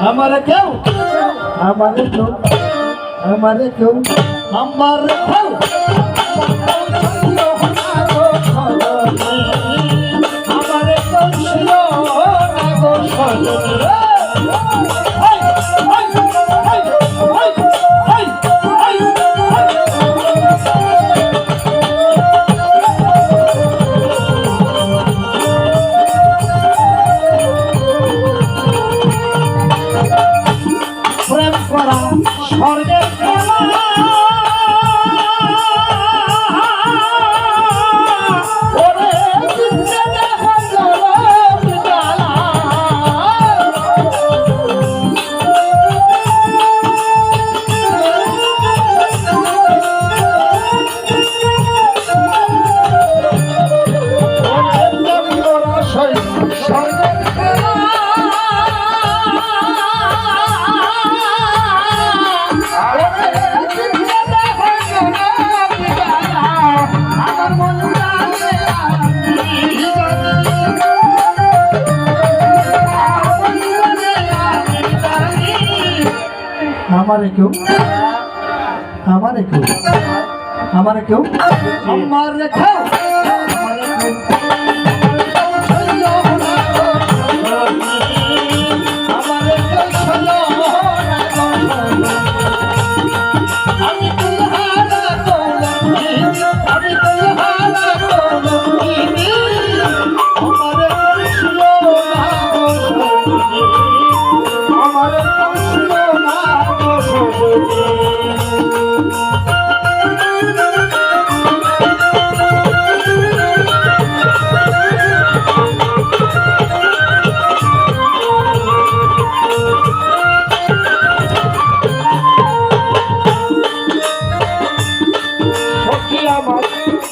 আমারে কেউ আমারে কেউ আমারে কেউ। আমারে কেউ। আমারে কেউ আমারে কেউ আমারে কেউ আমার রেখা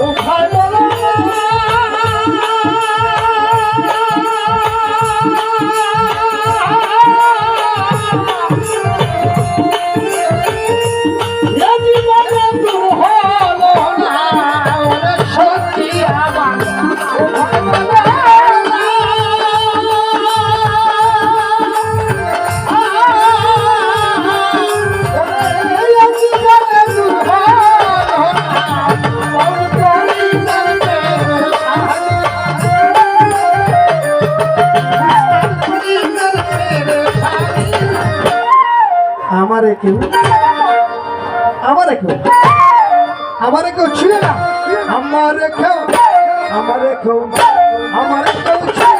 我看 আমারে কেউ আমারে কেউ আমারে কেউ ছিল না। আমারে কেউ আমারে কেউ আমারে কেউ ছিল